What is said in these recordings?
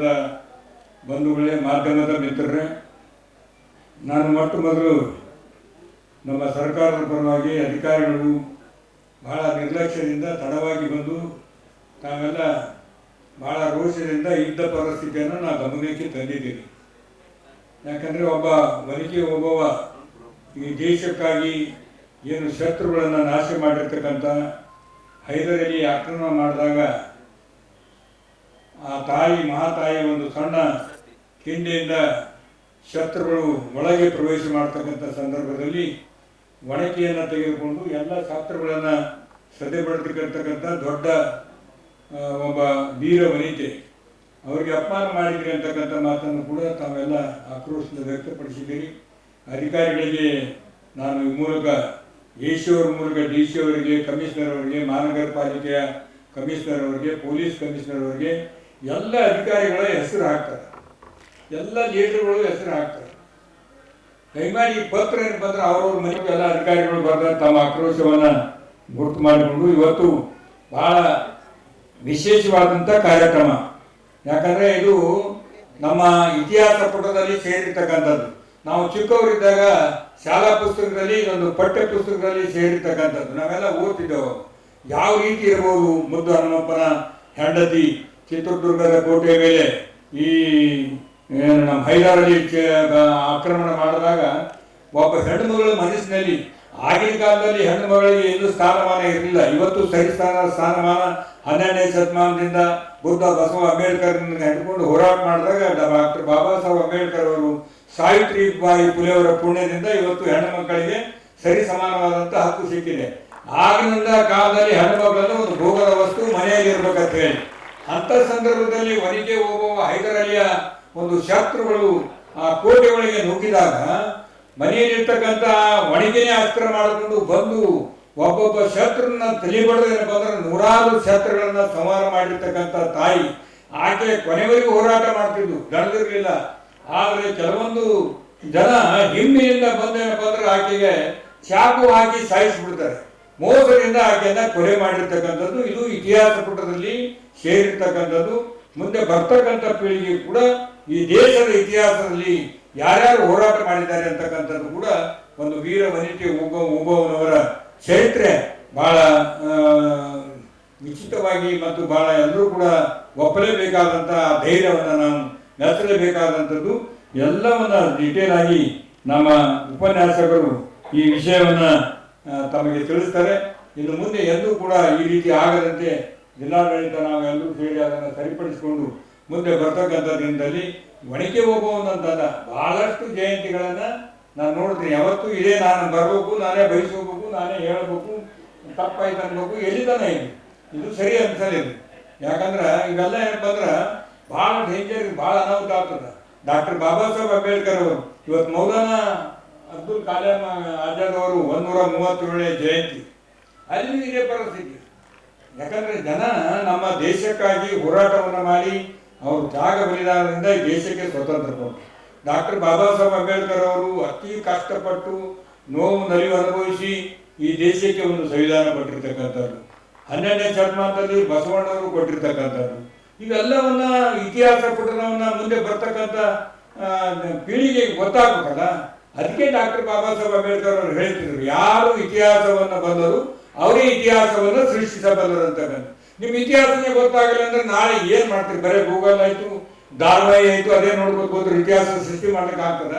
ಪತ್ರಿಕಾ ಬಂಧುಗಳೇ ಮಾಧ್ಯಮದ ಮಿತ್ರರೇ, ನಾನು ಮೊಟ್ಟ ಮೊದಲು ನಮ್ಮ ಸರ್ಕಾರದ ಪರವಾಗಿ ಅಧಿಕಾರಿಗಳು ಬಹಳ ನಿರ್ಲಕ್ಷ್ಯದಿಂದ ತಡವಾಗಿ ಬಂದು ತಾವೆಲ್ಲ ಬಹಳ ರೋಷದಿಂದ ಇದ್ದ ಪರಿಸ್ಥಿತಿಯನ್ನು ನಾನು ಗಮನಕ್ಕೆ ತಂದಿದ್ದೀನಿ ಯಾಕಂದರೆ ಒಬ್ಬ ವನಿಕೆ ಒಬ್ಬವ ಈ ದೇಶಕ್ಕಾಗಿ ಏನು ಶತ್ರುಗಳನ್ನು ನಾಶ ಮಾಡಿರ್ತಕ್ಕಂಥ ಹೈದರಲ್ಲಿ ಆಕ್ರಮಣ ಮಾಡಿದಾಗ ಆ ತಾಯಿ, ಮಹಾತಾಯಿ ಒಂದು ಸಣ್ಣ ಹಿಂದೆಯಿಂದ ಶತ್ರುಗಳು ಒಳಗೆ ಪ್ರವೇಶ ಮಾಡ್ತಕ್ಕಂಥ ಸಂದರ್ಭದಲ್ಲಿ ಒಣಕೆಯನ್ನು ತೆಗೆದುಕೊಂಡು ಎಲ್ಲ ಶಾಸ್ತ್ರಗಳನ್ನು ಶ್ರದ್ಧೆಪಡ್ತಕ್ಕಂಥ ದೊಡ್ಡ ಒಬ್ಬ ವೀರ ವನಿತೆ. ಅವರಿಗೆ ಅಪಮಾನ ಮಾಡಿದ್ರಿ ಅಂತಕ್ಕಂಥ ಮಾತನ್ನು ಕೂಡ ತಾವೆಲ್ಲ ಆಕ್ರೋಶದಿಂದ ವ್ಯಕ್ತಪಡಿಸಿದ್ದೀರಿ. ಅಧಿಕಾರಿಗಳಿಗೆ ನಾನು ಈ ಮೂಲಕ ಎ ಸಿ ಅವರ ಮೂಲಕ ಡಿ ಸಿ ಅವರಿಗೆ, ಕಮಿಷನರ್ ಅವರಿಗೆ ಮಹಾನಗರ ಪಾಲಿಕೆಯ ಕಮಿಷನರ್ ಅವರಿಗೆ, ಪೊಲೀಸ್ ಕಮಿಷನರ್ ಅವರಿಗೆ ಎಲ್ಲ ಅಧಿಕಾರಿಗಳ ಹೆಸರು ಹಾಕ್ತಾರೆ. ಎಲ್ಲ ಲೀಡರ್ಗಳು ಹೆಸರು ಹಾಕ್ತಾರೆ. ಕೈಮಾರಿ ಪತ್ರ ಏನು ಬಂದ್ರೆ ಅವ್ರವ್ರ ಮನೆಗೆ ಎಲ್ಲ ಅಧಿಕಾರಿಗಳು ಬರೆದ ತಮ್ಮ ಆಕ್ರೋಶವನ್ನ ಗುರುತು ಮಾಡಿಕೊಂಡು ಇವತ್ತು ಬಹಳ ವಿಶೇಷವಾದಂಥ ಕಾರ್ಯಕ್ರಮ. ಯಾಕಂದ್ರೆ ಇದು ನಮ್ಮ ಇತಿಹಾಸ ಪುಟದಲ್ಲಿ ಸೇರಿರ್ತಕ್ಕಂಥದ್ದು. ನಾವು ಚಿಕ್ಕವರಿದ್ದಾಗ ಶಾಲಾ ಪುಸ್ತಕದಲ್ಲಿ, ಇದೊಂದು ಪಠ್ಯ ಪುಸ್ತಕದಲ್ಲಿ ಸೇರಿರ್ತಕ್ಕಂಥದ್ದು. ನಾವೆಲ್ಲ ಓದ್ತಿದ್ದೆವು. ಯಾವ ರೀತಿ ಇರಬಹುದು ಮುದ್ದು ಹನುಮಪ್ಪನ ಹೆಂಡತಿ ಚಿತ್ರದುರ್ಗದ ಕೋಟೆಯ ಮೇಲೆ ಈ ನಮ್ಮ ಹೈದರಾಲಿ ಆಕ್ರಮಣ ಮಾಡಿದಾಗ ಒಬ್ಬ ಹೆಣ್ಣು ಮಗಳ ಮನಸ್ಸಿನಲ್ಲಿ ಆಗಿನ ಕಾಲದಲ್ಲಿ ಹೆಣ್ಣು ಮಗಳಿಗೆ ಎಲ್ಲೂ ಸ್ಥಾನಮಾನ ಇರಲಿಲ್ಲ. ಇವತ್ತು ಸರಿ ಸ್ಥಾನ ಸ್ಥಾನಮಾನ ಹನ್ನೆರಡನೇ ಶತಮಾನದಿಂದ ಬುದ್ಧ ಬಸವ ಅಂಬೇಡ್ಕರ್ ಹಿಡ್ಕೊಂಡು ಹೋರಾಟ ಮಾಡಿದಾಗ ಡಾಕ್ಟರ್ ಬಾಬಾ ಸಾಹೇಬ್ ಅಂಬೇಡ್ಕರ್ ಅವರು ಸಾವಿತ್ರಿ ಬಾಯಿ ಪುಲೆಯವರ ಪುಣ್ಯದಿಂದ ಇವತ್ತು ಹೆಣ್ಣು ಮಕ್ಕಳಿಗೆ ಸರಿ ಸಮಾನವಾದಂತ ಹಕ್ಕು ಸಿಕ್ಕಿದೆ. ಆಗಿನಿಂದ ಕಾಲದಲ್ಲಿ ಹೆಣ್ಣು ಮಕ್ಕಳನ್ನು ಒಂದು ಭೋಗದ ವಸ್ತು ಮನೆಯಲ್ಲಿ ಇರ್ಬೇಕಂತ ಹೇಳಿ. ಅಂತ ಸಂದರ್ಭದಲ್ಲಿ ಒನಿಗೆ ಹೋಗುವ ಹೈದರಾಲಿಯ ಒಂದು ಶತ್ರುಗಳು ಆ ಕೋಟೆ ಒಳಗೆ ನುಗ್ಗಿದಾಗ ಮನೆಯಲ್ಲಿರ್ತಕ್ಕಂಥ ಒಣಗಿನೇ ಅಸ್ತ್ರ ಮಾಡಿಕೊಂಡು ಬಂದು ಒಬ್ಬೊಬ್ಬ ಶತ್ರುನ ತಲೆ ಬಡದೇನಪ್ಪ ಅಂದ್ರೆ ನೂರಾರು ಶತ್ರುಗಳನ್ನ ಸಂಹಾರ ಮಾಡಿರ್ತಕ್ಕಂಥ ತಾಯಿ. ಆಕೆ ಕೊನೆವರೆಗೂ ಹೋರಾಟ ಮಾಡ್ತಿದ್ದು ದಣದಿರಲಿಲ್ಲ. ಆದ್ರೆ ಕೆಲವೊಂದು ಜನ ಹಿಮ್ಮೆಯಿಂದ ಬಂದೇನಪ್ಪ ಅಂದ್ರೆ ಆಕೆಗೆ ಚಾಕು ಹಾಕಿ ಸಾಯಿಸ್ಬಿಡ್ತಾರೆ. ಮೋಸದಿಂದ ಆಕೆಯನ್ನ ಕೊಲೆ ಮಾಡಿರ್ತಕ್ಕಂಥದ್ದು, ಇದು ಇತಿಹಾಸ ಪುಟದಲ್ಲಿ ಸೇರಿರ್ತಕ್ಕಂಥದ್ದು. ಮುಂದೆ ಬರ್ತಕ್ಕಂಥ ಪೀಳಿಗೆ ಕೂಡ ಈ ದೇಶದ ಇತಿಹಾಸದಲ್ಲಿ ಯಾರ್ಯಾರು ಹೋರಾಟ ಮಾಡಿದ್ದಾರೆ ಅಂತಕ್ಕಂಥದ್ದು ಕೂಡ ಒಂದು ವೀರ ವನಿತೆ ಉಬ್ಬ ಚರಿತ್ರೆ ಬಹಳ ವಿಚಿತವಾಗಿ ಮತ್ತು ಬಹಳ ಎಲ್ಲರೂ ಕೂಡ ಒಪ್ಪಲೇಬೇಕಾದಂತಹ ಧೈರ್ಯವನ್ನು ನಾವು ನೆಲೆಸಲೇಬೇಕಾದಂಥದ್ದು. ಎಲ್ಲವನ್ನ ಡೀಟೇಲ್ ಆಗಿ ನಮ್ಮ ಉಪನ್ಯಾಸಕರು ಈ ವಿಷಯವನ್ನ ತಮಗೆ ತಿಳಿಸ್ತಾರೆ. ಇನ್ನು ಮುಂದೆ ಎಂದೂ ಕೂಡ ಈ ರೀತಿ ಆಗದಂತೆ ಜಿಲ್ಲಾಡಳಿತ ನಾವು ಎಲ್ಲರೂ ಸೇರಿ ಅದನ್ನು ಸರಿಪಡಿಸಿಕೊಂಡು ಮುಂದೆ ಬರ್ತಕ್ಕಂಥ ದಿನದಲ್ಲಿ ಒಣಕೆ ಹೋಗುವಂತಂತಲ್ಲ ಬಹಳಷ್ಟು ಜಯಂತಿಗಳನ್ನು ನಾನು ನೋಡ್ತೀನಿ. ಯಾವತ್ತೂ ಇದೇ ನಾನು ಬರಬೇಕು, ನಾನೇ ಬಯಸ್ಕೋಬೇಕು, ನಾನೇ ಹೇಳಬೇಕು, ತಪ್ಪಾಯ್ತು ಅನ್ಬೇಕು ಎಲ್ಲಿದ್ದಾನೆ ಇದು ಇದು ಸರಿ ಅನ್ಸಲ್ಲ ಇದು. ಯಾಕಂದ್ರೆ ಇವೆಲ್ಲ ಏನಪ್ಪ ಅಂದ್ರೆ ಬಹಳ ಡೇಂಜರ್ ಭಾಳ ಅನಾಹುತ ಆಗ್ತದೆ. ಡಾಕ್ಟರ್ ಬಾಬಾ ಸಾಹೇಬ್ ಅಂಬೇಡ್ಕರ್ ಅವರು ಇವತ್ತು ಮೌಲಾನ ಅಬ್ದುಲ್ ಕಲಾಂ ಆಜಾದ್ ಅವರು ಒಂದೂರ ಮೂವತ್ತೇಳನೇ ಜಯಂತಿ. ಅಲ್ಲಿ ಇದೇ ಪರಿಸ್ಥಿತಿ. ಯಾಕಂದ್ರೆ ಜನ ನಮ್ಮ ದೇಶಕ್ಕಾಗಿ ಹೋರಾಟವನ್ನು ಮಾಡಿ ಅವರು ತ್ಯಾಗ ಬಲಿದಾನದಿಂದ ಈ ದೇಶಕ್ಕೆ ಸ್ವತಂತ್ರ ಕೊಟ್ಟರು ಡಾಕ್ಟರ್ ಬಾಬಾ ಸಾಹೇಬ್ ಅಂಬೇಡ್ಕರ್ ಅವರು ಅತಿ ಕಷ್ಟಪಟ್ಟು ನೋವು ನಲಿವು ಅನುಭವಿಸಿ ಈ ದೇಶಕ್ಕೆ ಒಂದು ಸಂವಿಧಾನ ಕೊಟ್ಟಿರ್ತಕ್ಕಂಥದ್ದು ಹನ್ನೆರಡನೇ ಶತಮಾನದಲ್ಲಿ ಬಸವಣ್ಣವರು ಕೊಟ್ಟಿರ್ತಕ್ಕಂಥದ್ದು ಇವೆಲ್ಲವನ್ನ ಇತಿಹಾಸ ಪುಟನವನ್ನ ಮುಂದೆ ಬರ್ತಕ್ಕಂಥ ಪೀಳಿಗೆಗೆ ಗೊತ್ತಾಗಬೇಕಲ್ಲ. ಅದಕ್ಕೆ ಡಾಕ್ಟರ್ ಬಾಬಾ ಸಾಹೇಬ್ ಅಂಬೇಡ್ಕರ್ ಅವರು ಹೇಳ್ತಿದ್ರು, ಯಾರು ಇತಿಹಾಸವನ್ನು ಬಂದರು, ಅವರೇ ಇತಿಹಾಸವನ್ನು ಸೃಷ್ಟಿಸಬಲ್ಲರು ಅಂತ ನಿಮ್ಮ ಇತಿಹಾಸನೇ ಗೊತ್ತಾಗಲ್ಲ ಅಂದ್ರೆ ನಾಳೆ ಏನ್ ಮಾಡ್ತೀರಿ? ಬರೀ ಗೂಗಲ್ ಆಯ್ತು ಧಾರಾವಾಹಿ ಆಯ್ತು, ಅದೇ ನೋಡ್ಬೇಕು ಹೋದ್ರೆ ಇತಿಹಾಸ ಸೃಷ್ಟಿ ಮಾಡ್ಲಿಕ್ಕೆ ಆಗ್ತದ?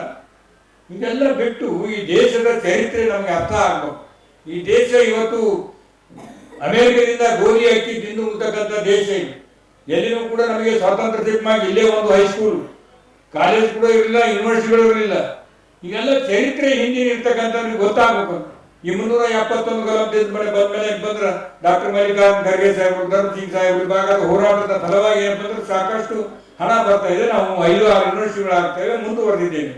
ಇದೆಲ್ಲ ಬಿಟ್ಟು ಈ ದೇಶದ ಚರಿತ್ರೆ ನಮ್ಗೆ ಅರ್ಥ ಆಗ್ಬೇಕು. ಈ ದೇಶ ಇವತ್ತು ಅಮೆರಿಕದಿಂದ ಗೋಲಿ ಹಾಕಿ ತಿಂದು ಉಳ್ತಕ್ಕಂಥ ದೇಶ ಇದು. ಎಲ್ಲಿನೂ ಕೂಡ ನಮಗೆ ಸ್ವಾತಂತ್ರ್ಯ ಸಿಕ್ಕಾಗ ಇಲ್ಲೇ ಒಂದು ಹೈಸ್ಕೂಲ್. ಕಾಲೇಜ್ ಕೂಡ ಇರಲಿಲ್ಲ ಯೂನಿವರ್ಸಿಟಿಗಳು ಇರಲಿಲ್ಲ. ಈಗೆಲ್ಲ ಚರಿತ್ರೆ ಹಿಂದಿನ ಇರ್ತಕ್ಕಂಥವ್ರಿಗೆ ಗೊತ್ತಾಗಬೇಕು. ಈ ಮುನ್ನೂರ ಎಪ್ಪತ್ತೊಂದು ಗಲಭ್ಯದ ಮೇಲೆ ಬಂದ ಮೇಲೆ ಬಂದ್ರ ಡಾಕ್ಟರ್ ಮಲ್ಲಿಕಾರ್ಜುನ್ ಖರ್ಗೆ ಸಾಹೇಬ್ ಧರ್ಮ್ ಸಿಂಗ್ ಸಾಹೇಬರು ಭಾಗದ ಹೋರಾಟದ ಫಲವಾಗಿ ಏನಪ್ಪ ಅಂದ್ರೆ ಸಾಕಷ್ಟು ಹಣ ಬರ್ತಾ ಇದೆ. ನಾವು ಐದು ಆರು ಯೂನಿವರ್ಸಿಟಿಗಳಾಗ್ತೇವೆ ಮುಂದುವರೆದಿದ್ದೇವೆ.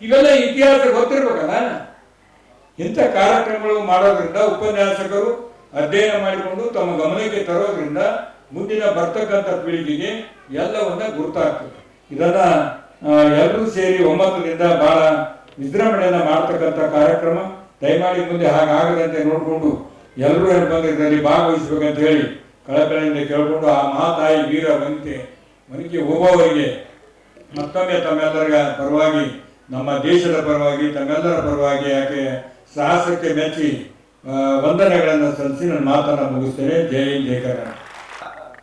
ಇವೆಲ್ಲ ಇತಿಹಾಸ ಗೊತ್ತಿರ್ಬೇಕಲ್ಲ ಇಂಥ ಕಾರ್ಯಕ್ರಮಗಳು ಮಾಡೋದ್ರಿಂದ ಉಪನ್ಯಾಸಕರು ಅಧ್ಯಯನ ಮಾಡಿಕೊಂಡು ತಮ್ಮ ಗಮನಕ್ಕೆ ತರೋದ್ರಿಂದ ಮುಂದಿನ ಬರ್ತಕ್ಕಂಥ ಪೀಳಿಗೆಗೆ ಎಲ್ಲವನ್ನ ಗುರುತಾಗ್ತದೆ. ಇದನ್ನ ಎಲ್ಲರೂ ಸೇರಿ ಒಮ್ಮತದಿಂದ ಬಹಳ ವಿಜೃಂಭಣೆಯನ್ನ ಮಾಡ್ತಕ್ಕಂಥ ಕಾರ್ಯಕ್ರಮ ದಯಮಾಡಿ ಮುಂದೆ ಹಾಗಾಗದಂತೆ ನೋಡಿಕೊಂಡು ಎಲ್ಲರೂ ಅಂದ್ರೆ ಇದರಲ್ಲಿ ಭಾಗವಹಿಸಬೇಕಂತ ಹೇಳಿ ಕಳಕಳಿಯಿಂದ ಕೇಳಿಕೊಂಡು ಆ ಮಹಾತಾಯಿ ವೀರ ವನಿತೆ ಮನೆಗೆ ಹೋಗುವವರಿಗೆ ಮತ್ತೊಮ್ಮೆ ತಮ್ಮೆಲ್ಲರ ಪರವಾಗಿ ನಮ್ಮ ದೇಶದ ಪರವಾಗಿ ತಮ್ಮೆಲ್ಲರ ಪರವಾಗಿ ಯಾಕೆ ಸಾಹಸಕ್ಕೆ ಮೆಚ್ಚಿ ವಂದನೆಗಳನ್ನು ಸಲ್ಲಿಸಿ ನನ್ನ ಮಾತನ್ನು ಮುಗಿಸ್ತೇನೆ. ಜೈ ಹಿಂದ್, ಜೈ ಕರ್ನಾಟಕ.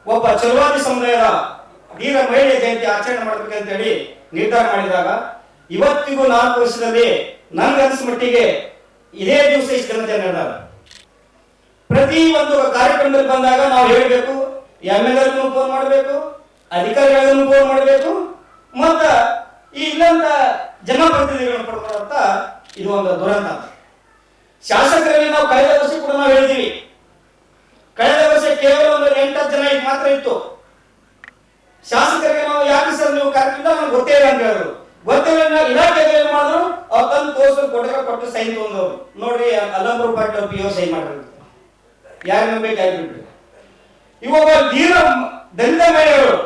ಒಬ್ಬ ಚಲುವಾದಿ ಸಮುದಾಯದ ವೀರ ಮಹಿಳೆ ಜಯಂತಿ ಆಚರಣೆ ಮಾಡಬೇಕಂತ ಹೇಳಿ ನಿರ್ಧಾರ ಮಾಡಿದಾಗ ಇವತ್ತಿಗೂ ನಾಲ್ಕು ವರ್ಷದಲ್ಲಿ ನನ್ಗನ್ಸ ಮಟ್ಟಿಗೆ ಇದೇ ದಿವಸ ಇಷ್ಟು ಜನತೆ ನಡೆದಾಗ ಪ್ರತಿ ಒಂದು ಕಾರ್ಯಕ್ರಮದಲ್ಲಿ ಬಂದಾಗ ನಾವು ಹೇಳಬೇಕು ಎಂ ಎಲ್ ಎಲ್ಗೂ ಫೋನ್ ಮಾಡಬೇಕು, ಅಧಿಕಾರಿಗಳನ್ನು ಫೋನ್ ಮಾಡಬೇಕು, ಮತ್ತ ಈ ಇಲ್ಲಂತ ಜನಪ್ರತಿನಿಧಿಗಳನ್ನು ಪಡ್ಕೊಳ್ಳುವಂತ ಇದು ಒಂದು ದುರಂತ. ಶಾಸಕರಲ್ಲಿ ನಾವು ಕಳೆದ ವರ್ಷ ಕೂಡ ನಾವು ಹೇಳಿದೀವಿ ಕಳೆದ ವರ್ಷ ಕೇವಲ ಒಂದು ಎಂಟತ್ತು ಜನ ಮಾತ್ರ ಇತ್ತು. ಶಾಸಕರಿಗೆ ನಾವು ಯಾಕೆ ಸರ್ ನೀವು ಕಾರ್ಯಕ್ರಮ ಗೊತ್ತೇ ಇಲ್ಲ ಅಂತ ಹೇಳಿದ್ರು. ಗೊತ್ತಿಲ್ಲ ಇಲಾಖೆಗೆ ಏನ್ ಮಾಡಿದ್ರು, ಅವ್ರ ತಂದು ತೋರಿಸಿ ಕೊಟ್ಟರೆ ಕೊಟ್ಟು ಸೈನ್ ತಗೊಂಡವ್ರು ನೋಡ್ರಿ ಅಲ್ಲೊಬ್ರು ಪಾಟೀಲ್ ಪಿ ಓ ಸೈನ್ ಮಾಡ್ರಿ ಯಾರು ಬೇಕಾಗಿಬಿಟ್ರು ಇವಾಗ ಧೀರ ದಲಿತ ಮಹಿಳೆಯರು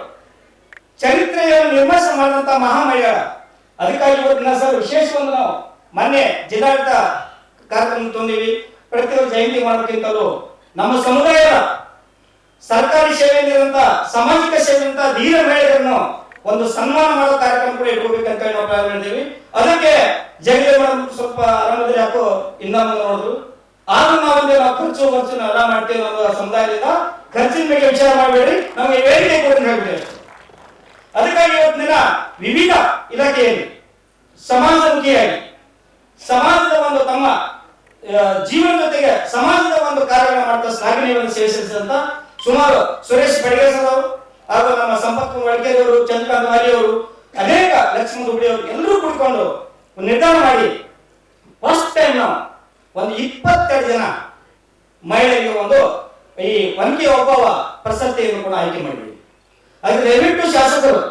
ಚರಿತ್ರೆಯನ್ನು ನಿರ್ಮಾಣ ಮಾಡಿದಂತ ಮಹಾ ಮಹಿಳೆಯರ ಅದಕ್ಕಾಗಿ ಇವತ್ತಿನ ಸರ್ ವಿಶೇಷ ಒಂದು ನಾವು ಮೊನ್ನೆ ಜಿಲ್ಲಾಡಳಿತ ಕಾರ್ಯಕ್ರಮ ತಂದೀವಿ. ಪ್ರತಿ ವರ್ಷ ಜಯಂತಿ ಮಾಡೋದಕ್ಕಿಂತಲೂ ನಮ್ಮ ಸಮುದಾಯದ ಸರ್ಕಾರಿ ಸೇವೆಯಲ್ಲಿರುವಂತಹ ಸಾಮಾಜಿಕ ಸೇವೆಯಂತ ಧೀರ ಮಹಿಳೆಯರನ್ನು ಒಂದು ಸನ್ಮಾನ ಮಾಡೋ ಕಾರ್ಯಕ್ರಮ ಕೂಡ ಇಟ್ಕೋಬೇಕಂತ ಹೇಳಿ ನಾವು ಪ್ಲಾನ್ ಮಾಡಿದ್ದೀವಿ. ಅದಕ್ಕೆ ಜಗಳ ಮೇಡಮ್ ಸ್ವಲ್ಪ ಆರಾಮದಲ್ಲಿ ಯಾಕೋ ಇನ್ನ ಮುಂದೆ ನೋಡಿದ್ರು. ಆದ್ರೂ ನಾವೊಂದು ನಾವು ಖರ್ಚು ಖರ್ಚು ಎಲ್ಲ ಮಾಡ್ತೀವಿ ಅನ್ನೋ ಸಮುದಾಯದಿಂದ ಖರ್ಚಿನ ಬಗ್ಗೆ ವಿಚಾರ ಮಾಡಬೇಡಿ ನಮಗೆ ಕೊಡಿ ಅಂತ ಹೇಳ್ಬಿಡಿ ಅದಕ್ಕಾಗಿ ಇವತ್ತಿನ ದಿನ ವಿವಿಧ ಇಲಾಖೆಯಲ್ಲಿ ಸಮಾಜಮುಖಿಯಾಗಿ ಸಮಾಜದ ಒಂದು ತಮ್ಮ ಜೀವನ ಜೊತೆಗೆ ಸಮಾಜದ ಒಂದು ಕಾರ್ಯಗಳನ್ನು ಮಾಡ್ತಾ ಶ್ಲಾಘನೀಯವನ್ನು ಸೇವಿಸಿದಂತ ಸುಮಾರು ಸುರೇಶ್ ಬಡಿಗೇರ್ ಸರ್ ಅವರು ಹಾಗೂ ನಮ್ಮ ಸಂಪತ್ ವಡ್ಕೇರಿಯವರು ಚಂದ್ರಕಾಂತ್ ಮಾರಿಯವರು ಅನೇಕ ಲಕ್ಷ್ಮಣ ದುಬಡಿ ಅವರು ಎಲ್ಲರೂ ಕುಡ್ಕೊಂಡು ನಿರ್ಧಾರ ಮಾಡಿ ಫಸ್ಟ್ ಟೈಮ್ ನಾವು ಒಂದು ಇಪ್ಪತ್ತೆರಡು ಜನ ಮಹಿಳೆಗೆ ಒಂದು ಈ ಒನ್ಕೆ ಒಬ್ಬವ ಪ್ರಶಸ್ತಿಯನ್ನು ಕೂಡ ಆಯ್ಕೆ ಮಾಡಿದ್ವಿ ಅದಕ್ಕೆ ದಯವಿಟ್ಟು ಶಾಸಕರು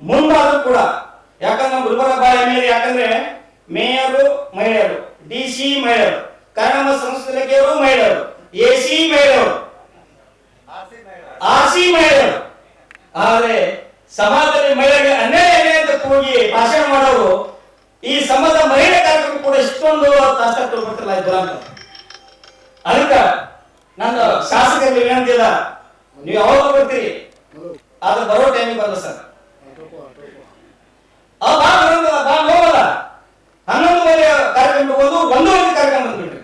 ಮುಂದಾದ್ರೂ ಕೂಡ ಯಾಕಂದ್ರೆ ಗುರುಬರ ಬಾಯ ಮೇಲೆ ಯಾಕಂದ್ರೆ ಮೇಯರು ಮಹಿಳೆಯರು ಡಿ ಸಿ ಮಹಿಳೆಯರು ಕನ್ನಡ ಸಂಸ್ಥೆಯವರು ಮಹಿಳೆಯರು ಎ ಸಿ ಮಹಿಳೆಯರು. ಆರ್ ಸಿ ಮಹಿಳೆಯರು. ಆದ್ರೆ ಸಮಾಜದಲ್ಲಿ ಮಹಿಳೆಗೆ ಅನ್ಯಾಯ ಅಂತ ಕೂಗಿ ಭಾಷಣ ಮಾಡೋರು, ಈ ಸಮಾಜ ಮಹಿಳೆ ಕಾರ್ಯಕ್ರಮ ಕೂಡ ಇಷ್ಟೊಂದು ಆಸಕ್ತಿ ಬರ್ತಿಲ್ಲ ಇದು ಅಂತ ಅದಕ್ಕ ನನ್ನ ಶಾಸಕರಿಗೆ ವಿನಂತಿ ಇಲ್ಲ ನೀವು ಯಾವಾಗ ಬರ್ತೀರಿ? ಆದ್ರೆ ಬರೋ ಟೈಮಿಗೆ ಬರಲ್ಲ ಸರ್. ಬಾ ಬರೋದಿಲ್ಲ ಬಾ ಹೋಗಲ್ಲ. ಹನ್ನೊಂದುವರೆ ಕಾರ್ಯಕ್ರಮ ಹೋದು, ಒಂದೂವರೆ ಕಾರ್ಯಕ್ರಮ ಬಂದ್ಬಿಟ್ರಿ.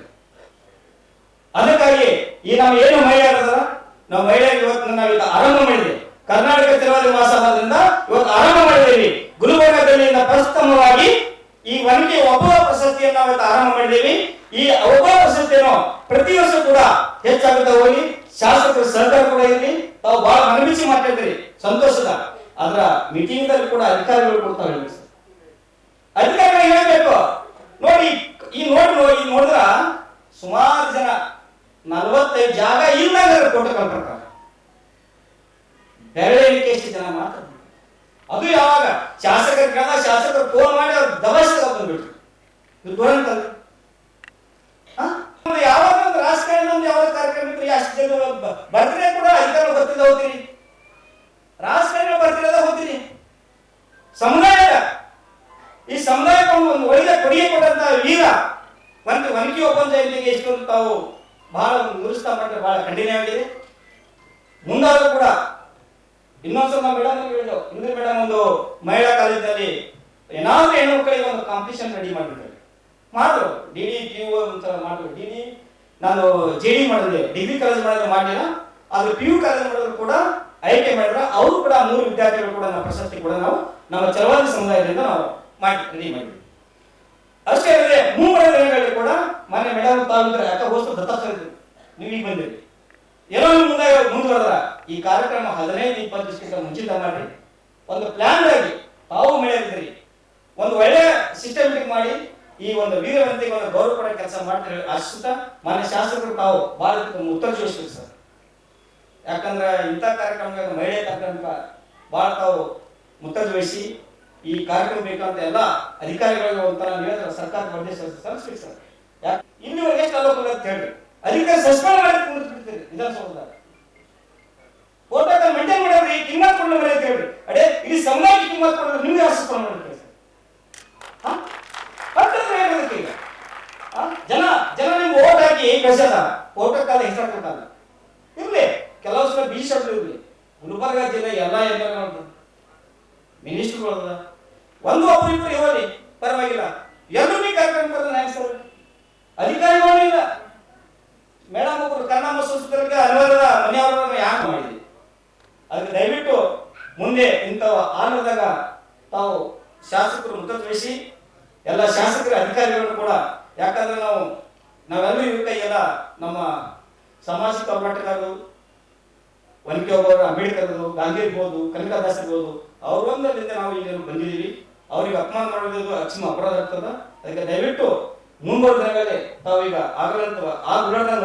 ಅದಕ್ಕಾಗಿ ಈ ನಾವು ಏನು ಮಹಿಳೆ ನಾವು ಮಹಿಳೆಯರಿಗೆ ಇವತ್ತು ನಾವು ಆರಂಭ ಮಾಡಿದ್ವಿ. ಕರ್ನಾಟಕ ತಿರುವಾದಿ ವಾಸವಾದ್ರಿಂದ ಇವತ್ತು ಆರಂಭ ಮಾಡಿದ್ದೀವಿ ಗುಲ್ಬರ್ಗದಲ್ಲಿ ಪ್ರಸ್ತಮವಾಗಿ ಈ ಒನಕೆ ಒಬ್ಬ ಪ್ರಶಸ್ತಿಯನ್ನು ಇವತ್ತು ಆರಂಭ ಮಾಡಿದ್ದೀವಿ ಈ ಒಬ್ಬ ಪ್ರಶಸ್ತಿಯನ್ನು ಪ್ರತಿ ವರ್ಷ ಕೂಡ ಹೆಚ್ಚಾಗುತ್ತಾ ಹೋಗಿ ಶಾಸಕರ ಸರ್ಕಾರ ಕೂಡ ಇರಲಿ, ತಾವು ಬಹಳ ಮನವಿಸಿ ಮಾತಾಡ್ತೀರಿ ಸಂತೋಷದ. ಅದರ ಮೀಟಿಂಗ್ ಕೂಡ ಅಧಿಕಾರಿಗಳು ಕೊಡ್ತಾ ಹೇಳಿ ಸರ್. ಅಧಿಕಾರಿಗಳು ಹೇಳ್ಬೇಕು. ನೋಡಿ, ಈ ನೋಡಿ ನೋಡಿ ನೋಡಿದ್ರ ಸುಮಾರು ಜನ, ನಲವತ್ತೈದು ಜಾಗ ಇಲ್ಲ ಕೊಟ್ಟು ಪ್ರಕಾರ ಬೆರಳೆ ಎಣಿಕೆ ಜನ ಮಾತ್ರ ಅದು ಯಾವಾಗ? ಶಾಸಕರ ಕ್ರಮ ಶಾಸಕರು ಫೋನ್ ಮಾಡಿ ಅವ್ರು ದವಸ ಬಂದ್ಬಿಟ್ರು. ಇದು ದುರಂತ? ಯಾವಾಗ ಒಂದು ರಾಜಕಾರಣ ಒಂದು ಯಾವ ಕಾರ್ಯಕ್ರಮ ಇತ್ತು ಅಷ್ಟು ಜನ ಕೂಡ ಅಧಿಕಾರ ಬರ್ತಿದ್ದ ಹೋಗ್ತೀರಿ ರಾಜಕಾರಣ ಬರ್ತಿರೋದ ಹೋಗ್ತೀರಿ ಸಮುದಾಯ ಈ ಸಮುದಾಯಕ್ಕೆ ಒಂದು ಒಳ್ಳೆ ಕೊಡುಗೆ ಕೊಟ್ಟಂತ ವೀರ ಒಂದು ಒನಕೆ ಒಪ್ಪಂದ ಜಯಂತಿಗೆ ಎಷ್ಟೊಂದು ತಾವು ಬಹಳ ಗುರುಸ್ತಾ ಮಾಡಿದ್ರೆ ಬಹಳ ಆಗಿದೆ ಮುಂದಾದ್ರೂ ಕೂಡ ಇನ್ನೊಂದ್ಸಲ ನಾವು ಮೇಡಮ್ ಹೇಳಿದ್ರು ಇಂದ್ರ ಮೇಡಮ್ ಒಂದು ಮಹಿಳಾ ಕಾಲೇಜಿನಲ್ಲಿ ಏನಾದ್ರೂ ಹೆಣ್ಣು ಮಕ್ಕಳಿಗೆ ಒಂದು ಕಾಂಪಿಟೇಷನ್ ರೆಡಿ ಮಾಡಿದ್ರು ಮಾಡಿದ್ರು. ಡಿ ಡಿ ಪಿ ಯು ಒಂದ್ಸಲ ಮಾಡಿದ್ರು. ಡಿ ಡಿ, ನಾನು ಜೆ ಡಿ ಮಾಡಿದೆ. ಡಿಗ್ರಿ ಕಾಲೇಜ್ ಮಾಡಿದ್ರೆ ಮಾಡಲಿಲ್ಲ. ಆದ್ರೆ ಪಿ ಯು ಕಾಲೇಜ್ ಮಾಡಿದ್ರು ಕೂಡ ಆಯ್ಕೆ ಮಾಡಿದ್ರೆ. ಅವರು ಕೂಡ ಮೂರು ವಿದ್ಯಾರ್ಥಿಗಳು ಕೂಡ ನಮ್ಮ ಪ್ರಶಸ್ತಿ ಕೂಡ ನಾವು ನಮ್ಮ ಚಲವಾದಿ ಸಮುದಾಯದಿಂದ ನಾವು ಮಾಡಿ ರೆಡಿ ಮಾಡಿದ್ವಿ. ಅಷ್ಟೇ ಅಲ್ಲದೆ ಮೂವರ ದಿನಗಳಲ್ಲಿ ಕೂಡ ಮನೆ ಮೇಡಮ್ ತಾವಿದ್ರೆ ಯಾಕೆ ಹೋಸ್ತು ದತ್ತಾಂಶ ನೀವು ಈಗ ಬಂದಿರಿ. ನೀವು ಮುಂದೆ ಮುಂದುವರೆದ್ರ ಈ ಕಾರ್ಯಕ್ರಮ ಹದಿನೈದು ಇಪ್ಪತ್ತು ದಿವಸಕ್ಕಿಂತ ಮುಂಚಿತ ಮಾಡಿ ಒಂದು ಪ್ಲಾನ್ ಆಗಿ ತಾವು ಮೇಳಿದ್ರಿ ಒಂದು ಒಳ್ಳೆಯ ಸಿಸ್ಟಮೆಟಿಕ್ ಮಾಡಿ, ಈ ಒಂದು ವೀರವಂತಿಗೆ ಒಂದು ಗೌರವ ಕೊಡೋ ಕೆಲಸ ಮಾಡ್ತಾರೆ ಆಶಿಸುತ್ತಾ ಮಾನ್ಯ ಶಾಸಕರು ತಾವು ಭಾರತಕ್ಕೆ ಉತ್ತರ ಜೋಡಿಸ್ತೀರಿ ಸರ್. ಯಾಕಂದ್ರೆ ಇಂಥ ಕಾರ್ಯಕ್ರಮಕ್ಕೆ ಮಹಿಳೆ ತಕ್ಕಂತ ಭಾಳ ತಾವು ಮುತ್ತರ್ಜಿ ವಹಿಸಿ ಈ ಕಾರ್ಯಕ್ರಮ ಬೇಕಂತ ಎಲ್ಲ ಅಧಿಕಾರಿಗಳಿಗೆ ಒಂಥರ ಹೇಳಿದ್ರೆ ಸರ್ಕಾರ ಬಂದೇ ಸಲ್ಲಿಸ್ಬೇಕು ಸರ್ ಯಾಕೆ ಇನ್ನೂ ಎಷ್ಟು ಅಲೋಕಲ್ಲ ಅಂತ ಅಧಿಕಾರಿ ಸಸ್ಪೆಂಡ್ ಮಾಡಿ ವಿಧಾನಸೌಧದಾಗ ಫೋಟೋಕಾಲ್ ಮೇಂಟೈನ್ ಮಾಡೋರಿ ಕಿಮ್ಮತ್ ಕೊಡಲು ಅಂತ ಹೇಳ್ರಿ ಅಡೇ ಇಡೀ ಸಮುದಾಯಕ್ಕೆ ಕಿಮ್ಮತ್ ಕೊಡೋದು ನಿಮ್ಗೆ? ಈಗ. ಜನ ಜನ ನಿಮ್ಗೆ ಓಟ್ ಹಾಕಿ ಕಳ್ಸದ ಓಟಕ್ಕಾದ ಹೆಸರು ಕೊಟ್ಟಲ್ಲ ಇರ್ಲಿ, ಕೆಲವು ಸಲ ಬಿ ಇರ್ಲಿ. ಗುಲ್ಬರ್ಗ ಜಿಲ್ಲೆ ಎಲ್ಲ ಎಲ್ಲ ಎಲ್ ಮಿನಿಸ್ಟರ್ಗಳದ ಒಂದು ಒಬ್ಬರು ಇಬ್ಬರು ಪರವಾಗಿಲ್ಲ. ಎಲ್ಲರೂ ಕರ್ಕೊಂಡು ಬಂದ್ರೆ ಹೆಂಗ್ ಸರ್. ಅಧಿಕಾರಿಗಳು ಇಲ್ಲ. ಮೇಡಮ್ ಒಬ್ಬರು ಕನ್ನಡ ಸಂಸ್ಕೃತಿಗೆ ಅನ್ವಯದ ಮನೆಯವರನ್ನ ಯಾಕೆ ಮಾಡಿದ್ವಿ ಅದಕ್ಕೆ ದಯವಿಟ್ಟು ಮುಂದೆ ಇಂಥ ಆನದಾಗ ತಾವು ಶಾಸಕರು ಮುತತ್ವಹಿಸಿ ಎಲ್ಲ ಶಾಸಕರ ಅಧಿಕಾರಿಗಳನ್ನು ಕೂಡ, ಯಾಕಂದ್ರೆ ನಾವು, ನಾವೆಲ್ಲರೂ ಇವ್ರ ಎಲ್ಲ ನಮ್ಮ ಸಾಮಾಜಿಕ ಹೋರಾಟಗಾರರು ಒನಕೆ ಒಬ್ಬರು ಅಂಬೇಡ್ಕರ್ದು ಗಾಂಧಿ ಇರ್ಬೋದು ಕನಕದಾಸ್ ಇರ್ಬೋದು ಅವರೊಂದರಿಂದ ನಾವು ಇಲ್ಲಿ ಬಂದಿದ್ದೀವಿ. ಅವ್ರಿಗೆ ಅಪಮಾನ ಮಾಡೋದು ಅಕ್ಷಮ ಅಪರಾಧ ಆಗ್ತದ. ಅದಕ್ಕೆ ದಯವಿಟ್ಟು ಮುಂಬರುವ ದಿನಗಳಲ್ಲಿ ತಾವೀಗ ಆಗಲಂತ ಆ